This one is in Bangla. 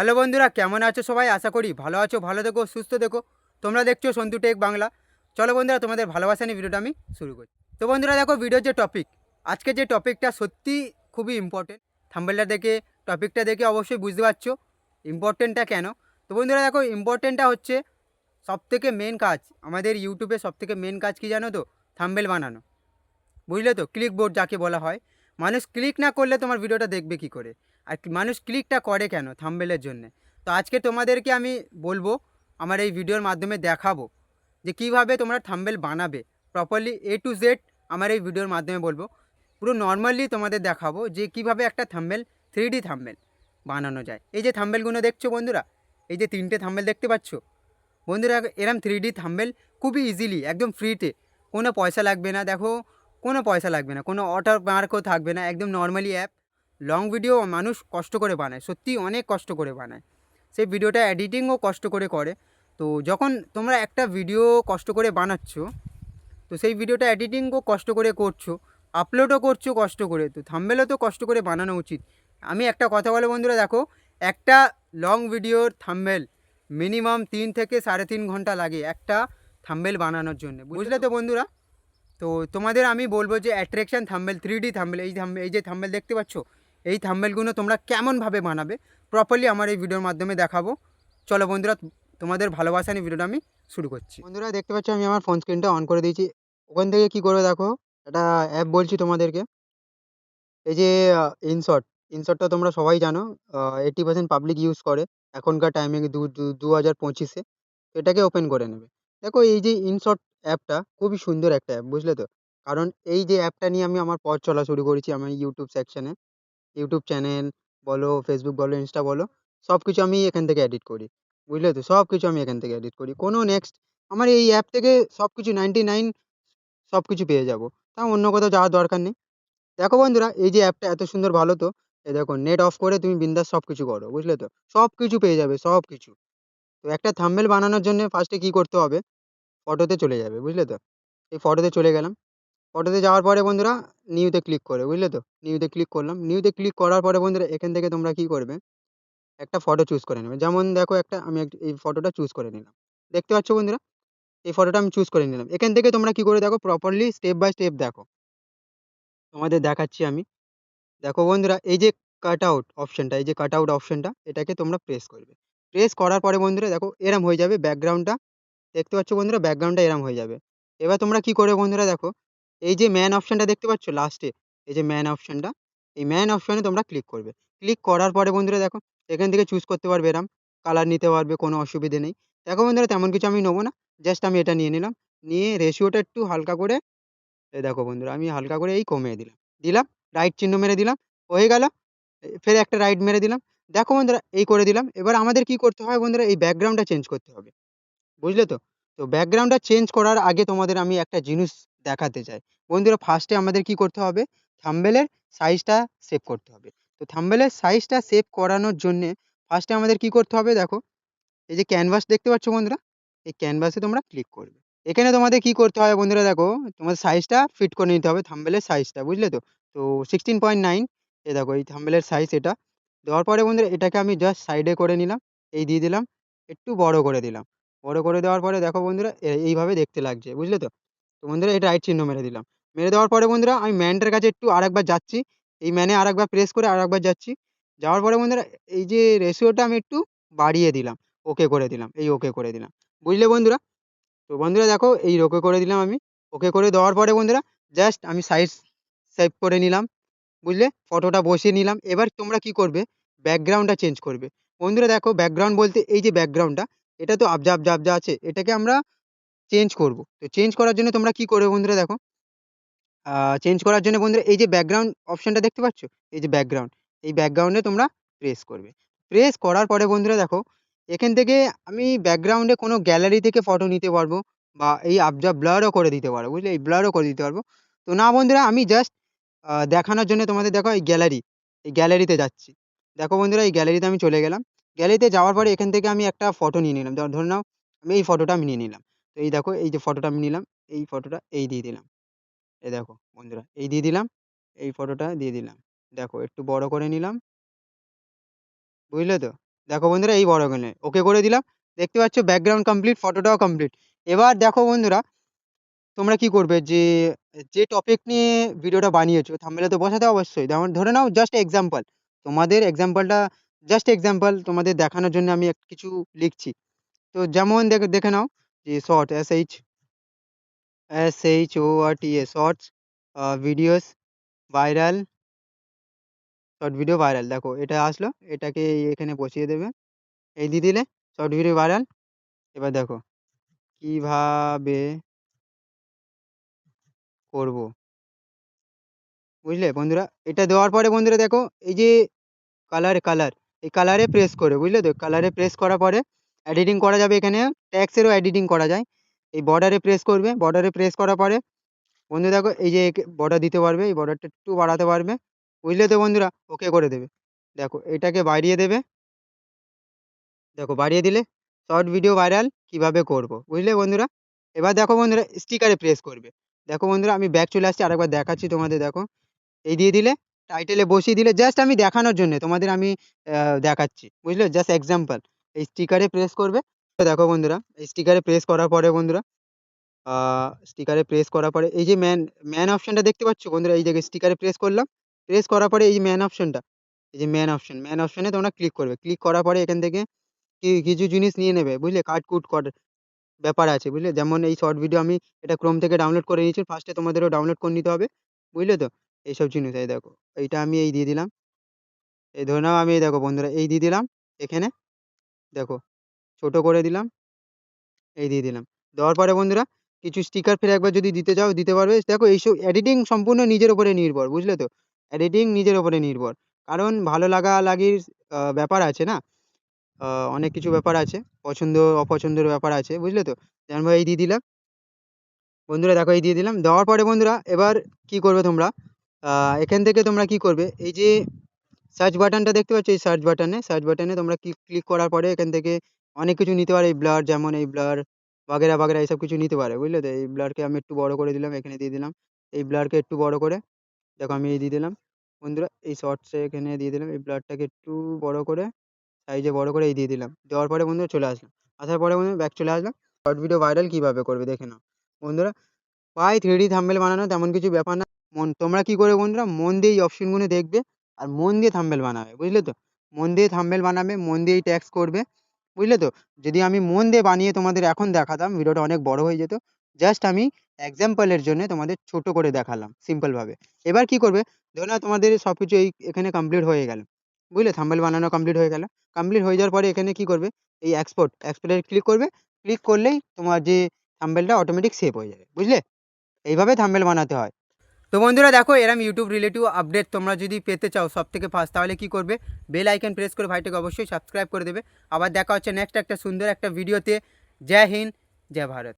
হ্যালো বন্ধুরা, কেমন আছো সবাই? আশা করি ভালো আছো, ভালো থেকো, সুস্থ দেখো তোমরা দেখছ সন্তু টেক বাংলা। চলো বন্ধুরা, তোমাদের ভালোবাসা নিয়ে ভিডিওটা আমি শুরু করি। তো বন্ধুরা, দেখো ভিডিওর যে টপিক আজকে যে টপিকটা সত্যি খুবই ইম্পর্টেন্ট থাম্বেলটা দেখে টপিকটা দেখে অবশ্যই বুঝতে পারছ ইম্পর্টেন্টটা কেন। তো বন্ধুরা, দেখো ইম্পর্টেন্টটা হচ্ছে সবথেকে মেন কাজ, আমাদের ইউটিউবে সবথেকে মেন কাজ কি জানো তো? থাম্বেল বানানো। বুঝলে তো? ক্লিক বোর্ড যাকে বলা হয়। মানুষ ক্লিক না করলে তোমার ভিডিওটা দেখবে কি করে? আর মানুষ ক্লিকটা করে কেন থাম্বেলের জন্য? তো আজকে তোমাদেরকে আমি বলব, আমার এই ভিডিওর মাধ্যমে দেখাবো যে কীভাবে তোমরা থাম্বেল বানাবে। প্রপারলি এ টু জেড আমার এই ভিডিওর মাধ্যমে বলব। পুরো নর্মালি তোমাদের দেখাবো যে কীভাবে একটা থাম্বেল থ্রি ডি থাম্বেল বানানো যায়। এই যে থাম্বেলগুলো দেখছ বন্ধুরা? এই যে তিনটে থাম্বেল দেখতে পাচ্ছো? বন্ধুরা, এরম থ্রি ডি থাম্বেল খুবই ইজিলি একদম ফ্রিতে কোনো পয়সা লাগবে না, দেখো, কোনো পয়সা লাগবে না, কোনো ওয়াটার মার্কও থাকবে না, একদম নর্মালি অ্যাপ লং ভিডিও মানুষ কষ্ট করে বানায় সত্যি অনেক কষ্ট করে বানায়। সেই ভিডিওটা এডিটিংও কষ্ট করে করে। তো যখন তোমরা একটা ভিডিও কষ্ট করে বানাচ্ছ, তো সেই ভিডিওটা এডিটিংও কষ্ট করে করছ আপলোডও করছ কষ্ট করে, তো থাম্বেলও তো কষ্ট করে বানানো উচিত। আমি একটা কথা বলে বন্ধুরা, দেখো, একটা লং ভিডিওর থাম্বেল মিনিমাম তিন থেকে সাড়ে তিন ঘণ্টা লাগে একটা থাম্বেল বানানোর জন্য। বুঝলে তো বন্ধুরা? তো তোমাদের আমি বলব যে attraction thumbnail three D thumbnail এই থাম্বেল এই যে থাম্বেল দেখতে পাচ্ছ? এই থাম্বেলগুলো তোমরা কেমনভাবে বানাবে প্রপারলি আমার এই ভিডিওর মাধ্যমে দেখাবো। চলো বন্ধুরা, তোমাদের ভালোবাসা নিয়ে ভিডিওটা আমি শুরু করছি। বন্ধুরা, দেখতে পাচ্ছ আমি আমার ফোন স্ক্রিনটা অন করে দিয়েছি। ওখান থেকে কি করবে দেখো, একটা অ্যাপ বলছি তোমাদেরকে। এই যে ইনশর্ট ইনশর্টটা তোমরা সবাই জানো এইটি পার্সেন্ট পাবলিক ইউজ করে। এখনকার টাইমে দু, দু- হাজার পঁচিশে। এটাকে ওপেন করে নেবে। দেখো, এই যে ইনশর্ট অ্যাপটা খুবই সুন্দর একটা অ্যাপ বুঝলে তো? কারণ এই যে অ্যাপটা নিয়ে আমি আমার পথ চলা শুরু করেছি, আমার ইউটিউব সেকশানে ইউটিউব চ্যানেল বলো ফেসবুক বলো ইনস্টা বলো সব কিছু আমি এখান থেকে এডিট করি। বুঝলে তো? সব কিছু আমি এখান থেকে এডিট করি। কোনো নেক্সট আমার এই অ্যাপ থেকে সব কিছু নাইনটি নাইন সব কিছু পেয়ে যাব। তা অন্য কোথাও যাওয়ার দরকার নেই। দেখো বন্ধুরা, এই যে অ্যাপটা এত সুন্দর ভালো তো, এই দেখো নেট অফ করে তুমি বিন্দাস সব কিছু করো, বুঝলে তো? সব কিছু পেয়ে যাবে সব কিছু তো একটা থাম্বেল বানানোর জন্য ফার্স্টে কী করতে হবে? ফটোতে চলে যাবে, বুঝলে তো? এই ফটোতে চলে গেলাম। ফটোতে যাওয়ার পরে বন্ধুরা নিউতে ক্লিক করে বুঝলে তো? নিউতে ক্লিক করলাম। নিউতে ক্লিক করার পরে বন্ধুরা এখান থেকে তোমরা কী করবে? একটা ফটো চুজ করে নেবে। যেমন দেখো একটা, আমি এই ফটোটা চুজ করে নিলাম। দেখতে পাচ্ছ বন্ধুরা? এই ফটোটা আমি চুজ করে নিলাম। এখান থেকে তোমরা কী করে দেখো? প্রপারলি স্টেপ বাই স্টেপ দেখো। তোমাদের দেখাচ্ছি আমি। দেখো বন্ধুরা, এই যে কাট আউট অপশনটা এই যে কাট আউট অপশানটা এটাকে তোমরা প্রেস করবে। প্রেস করার পরে বন্ধুরা দেখো, এরম হয়ে যাবে ব্যাকগ্রাউন্ডটা দেখতে পাচ্ছ বন্ধুরা? ব্যাকগ্রাউন্ডটা এরম হয়ে যাবে। এবার তোমরা কি করবে বন্ধুরা দেখো? এই যে ম্যান অপশনটা দেখতে পাচ্ছ লাস্টে এই যে ম্যান অপশনটা এই ম্যান অপশনে তোমরা ক্লিক করবে। ক্লিক করার পরে বন্ধুরা দেখো, এখান থেকে চুজ করতে পারবে এরম কালার নিতে পারবে, কোনো অসুবিধে নেই। দেখো বন্ধুরা তেমন কিছু আমি নেব না জাস্ট আমি এটা নিয়ে নিলাম, নিয়ে রেশিওটা একটু হালকা করে, এই দেখো বন্ধুরা আমি হালকা করে এই কমিয়ে দিলাম। দিলাম রাইট চিহ্ন মেরে দিলাম, হয়ে গেল, ফের একটা রাইট মেরে দিলাম। দেখো বন্ধুরা এই করে দিলাম, এবার আমাদের কি করতে হয় বন্ধুরা, এই ব্যাকগ্রাউন্ডটা চেঞ্জ করতে হবে, বুঝলে তো? তো ব্যাকগ্রাউন্ডটা চেঞ্জ করার আগে তোমাদের আমি একটা জিনিস দেখাতে চাই। বন্ধুরা ফার্স্টে আমাদের কি করতে হবে? থাম্বেলের সাইজটা সেভ করতে হবে। তো থাম্বেলের সাইজটা সেভ করানোর জন্যে ফার্স্টে আমাদের কি করতে হবে? দেখো, এই যে ক্যানভাস দেখতে পাচ্ছ বন্ধুরা? এই ক্যানভাসে তোমরা ক্লিক করবে। এখানে তোমাদের কি করতে হবে বন্ধুরা, দেখো, তোমাদের সাইজটা ফিট করে নিতে হবে থাম্বেলের সাইজটা বুঝলে তো? তো সিক্সটিন পয়েন্ট নাইন এ দেখো, এই থাম্বেলের সাইজ এটা। দেওয়ার পরে বন্ধুরা, এটাকে আমি জাস্ট সাইডে করে নিলাম, এই দিয়ে দিলাম, একটু বড় করে দিলাম। বড় করে দেওয়ার পরে দেখো বন্ধুরা এইভাবে দেখতে লাগছে, বুঝলে তো? তো বন্ধুরা এটা রাইট চিহ্ন মেরে দিলাম। মেরে দেওয়ার পরে বন্ধুরা আমি ম্যানটার কাছে একটু আরেকবার যাচ্ছি। এই ম্যানে আরেকবার প্রেস করে আরেকবার যাচ্ছি। যাওয়ার পরে বন্ধুরা এই যে রেশিওটা আমি একটু বাড়িয়ে দিলাম। ওকে করে দিলাম। এই ওকে করে দিলাম। বুঝলে বন্ধুরা? তো বন্ধুরা দেখো এই ওকে করে দিলাম আমি। ওকে করে দেওয়ার পরে বন্ধুরা জাস্ট আমি সাইজ সেভ করে নিলাম। বুঝলে? ফটোটা বসিয়ে নিলাম। এবার তোমরা কি করবে? ব্যাকগ্রাউন্ডটা চেঞ্জ করবে। বন্ধুরা দেখো ব্যাকগ্রাউন্ড বলতে এই যে ব্যাকগ্রাউন্ডটা এটা তো আবজা আবজা আবজা আছে। এটাকে আমরা চেঞ্জ করব। তো চেঞ্জ করার জন্য তোমরা কি করবে বন্ধুরা দেখো? চেঞ্জ করার জন্য বন্ধুরা এই যে ব্যাকগ্রাউন্ড অপশনটা দেখতে পাচ্ছ? এই যে ব্যাকগ্রাউন্ড এই ব্যাকগ্রাউন্ডে তোমরা প্রেস করবে। প্রেস করার পরে বন্ধুরা দেখো, এখান থেকে আমি ব্যাকগ্রাউন্ডে কোনো গ্যালারি থেকে ফটো নিতে পারব বা এই আবজা ব্লারও করে দিতে পারব, বুঝলে? এই ব্লারও করে দিতে পারব। তো না বন্ধুরা, আমি জাস্ট দেখানোর জন্য তোমাদের দেখো এই গ্যালারি এই গ্যালারিতে যাচ্ছি। দেখো বন্ধুরা, এই গ্যালারিতে আমি চলে গেলাম। গ্যালারিতে যাওয়ার পরে এখান থেকে আমি একটা ফটো নিয়ে নিলাম। ধর নাও, আমি এই ফটোটা আমি নিয়ে নিলাম। তো এই দেখো, এই যে ফটোটা আমি নিলাম, এই ফটোটা এই দিয়ে দিলাম। এই দেখো বন্ধুরা, এই দিয়ে দিলাম, এই ফটোটা দিয়ে দিলাম। দেখো, একটু বড় করে নিলাম। বুঝলে তো? দেখো বন্ধুরা, এই বড় এখানে ওকে করে দিলাম। দেখতে পাচ্ছ ব্যাকগ্রাউন্ড কমপ্লিট ফটোটাও কমপ্লিট এবার দেখো বন্ধুরা, তোমরা কি করবে? যে যে টপিক নিয়ে ভিডিওটা বানিয়েছো থাম্বনেলে তো বসাতে অবশ্যই। যেমন ধরে নাও জাস্ট এক্সাম্পল তোমাদের এক্সাম্পলটা জাস্ট এক্সাম্পল তোমাদের দেখানোর জন্য আমি কিছু লিখছি। তো যেমন দেখে দেখে নাও ও আর টি এ shorts videos viral short video viral দেখো এটা আসলো, এটাকে এখানে বসিয়ে দেবে, এই দিয়ে দিলে শর্ট ভিডিও ভাইরাল এবার দেখো কীভাবে করব। বুঝলে বন্ধুরা? এটা দেওয়ার পরে বন্ধুরা দেখো, এই যে কালার কালার এই কালারে প্রেস করে, বুঝলে তো? কালারে প্রেস করার পরে এডিটিং করা যাবে এখানে। ট্যাক্সেরও এডিটিং করা যায়। এই বর্ডারে প্রেস করবে। বর্ডারে প্রেস করার পরে, বন্ধু দেখো, এই যে বর্ডার দিতে পারবে, এই বর্ডারটা একটু বাড়াতে পারবে। বুঝলে তো বন্ধুরা? ওকে করে দেবে। দেখো, এটাকে বাড়িয়ে দেবে। দেখো, বাড়িয়ে দিলে শর্ট ভিডিও ভাইরাল কীভাবে করব? বুঝলে বন্ধুরা? এবার দেখো বন্ধুরা স্টিকারে প্রেস করবে। দেখো বন্ধুরা, আমি ব্যাক চলে আসছি, আরেকবার দেখাচ্ছি তোমাদের, দেখো। এই দিয়ে দিলে টাইটেলে বসিয়ে দিলে জাস্ট আমি দেখানোর জন্য তোমাদের আমি দেখাচ্ছি। বুঝলে? জাস্ট এক্সাম্পল এই স্টিকারে প্রেস করবে। দেখো বন্ধুরা, এই স্টিকারে প্রেস করার পরে বন্ধুরা স্টিকারে প্রেস করার পরে এই যে ম্যান ম্যান অপশনটা দেখতে পাচ্ছ বন্ধুরা? এই জায়গায় স্টিকারে প্রেস করলাম। প্রেস করার পরে এই যে ম্যান অপশনটা এই যে ম্যান অপশন ম্যান অপশানে তোমরা ক্লিক করবে। ক্লিক করার পরে এখান থেকে কিছু জিনিস নিয়ে নেবে, বুঝলে? কাট কুট কর ব্যাপার আছে, বুঝলে? যেমন এই শর্ট ভিডিও আমি এটা ক্রোম থেকে ডাউনলোড করে নিয়েছি ফার্স্টে তোমাদেরও ডাউনলোড করে নিতে হবে, বুঝলে তো? এইসব জিনিস, এই দেখো, এইটা আমি এই দিয়ে দিলাম। এই ধরে নাও আমি এই দেখো বন্ধুরা, এই দিয়ে দিলাম, এখানে দেখো, ছোট করে দিলাম, এই দিয়ে দিলাম। দেওয়ার পরে বন্ধুরা, কিছু স্টিকার ফের একবার যদি দিতে চাও, দিতে পারবে। দেখো, এইসব এডিটিং সম্পূর্ণ নিজের ওপরে নির্ভর, বুঝলে তো? এডিটিং নিজের ওপরে নির্ভর। কারণ ভালো লাগা লাগির ব্যাপার আছে না? অনেক কিছু ব্যাপার আছে, পছন্দ, অপছন্দের ব্যাপার আছে, বুঝলে তো? যেমন এই দিয়ে দিলাম। বন্ধুরা, দেখো, এই দিয়ে দিলাম। দেওয়ার পরে বন্ধুরা, এবার কি করবে তোমরা? এখান থেকে তোমরা কি করবে? এই যে সার্চ বাটনটা দেখতে পাচ্ছ? এই সার্চ বাটনে সার্চ বাটনে তোমরা ক্লিক ক্লিক করার পরে এখান থেকে অনেক কিছু নিতে পারো। এই ব্লার যেমন এই ব্লার বাগেরা বাগেরা এইসব কিছু নিতে পারে, বুঝলে? তো এই ব্লারকে আমি একটু বড় করে দিলাম, এখানে দিয়ে দিলাম। এই ব্লারকে একটু বড় করে, দেখো আমি এই দিয়ে দিলাম। বন্ধুরা, এই শর্টসে এখানে দিয়ে দিলাম। এই ব্লারটাকে একটু বড় করে সাইজে বড় করে এই দিয়ে দিলাম। দেওয়ার পরে বন্ধুরা চলে আসলাম। আসার পরে বন্ধুরা ব্যাক চলে আসলাম। শর্ট ভিডিও ভাইরাল কীভাবে করবে দেখে নাও। বন্ধুরা ভাই থ্রি ডি থাম্বেল বানানো তেমন কিছু ব্যাপার না। মন, তোমরা কি করে বন্ধুরা? মন দিয়ে এই অপশনগুলো দেখবে। আর মন দিয়ে থাম্বেল বানাবে, বুঝলে তো? মন দিয়ে থাম্বেল বানাবে, মন দিয়েই ট্যাক্স করবে, বুঝলে তো? যদি আমি মন দিয়ে বানিয়ে তোমাদের এখন দেখাতাম, ভিডিওটা অনেক বড় হয়ে যেত জাস্ট আমি এক্সাম্পলের জন্য তোমাদের ছোট করে দেখালাম সিম্পলভাবে এবার কি করবে? ধরো না তোমাদের সব কিছু এই, এখানে কমপ্লিট হয়ে গেল, বুঝলে? থাম্বেল বানানো কমপ্লিট হয়ে গেল কমপ্লিট হয়ে যাওয়ার পরে এখানে কি করবে? এই এক্সপোর্ট এক্সপোর্টে ক্লিক করবে ক্লিক করলেই তোমার যে থাম্বেলটা অটোমেটিক সেভ হয়ে যাবে, বুঝলে? এইভাবে থাম্বেল বানাতে হয়। তো বন্ধুরা দেখো, এরম ইউটিউব রিলেটিভ আপডেট তোমরা যদি পেতে চাও সব থেকে ফার্স্ট তাহলে কি করবে? বেল আইকন প্রেস করে ভাইটাকে অবশ্যই সাবস্ক্রাইব করে দেবে। আবার দেখা হচ্ছে নেক্সট একটা সুন্দর একটা ভিডিওতে জয় হিন্দ, জয় ভারত।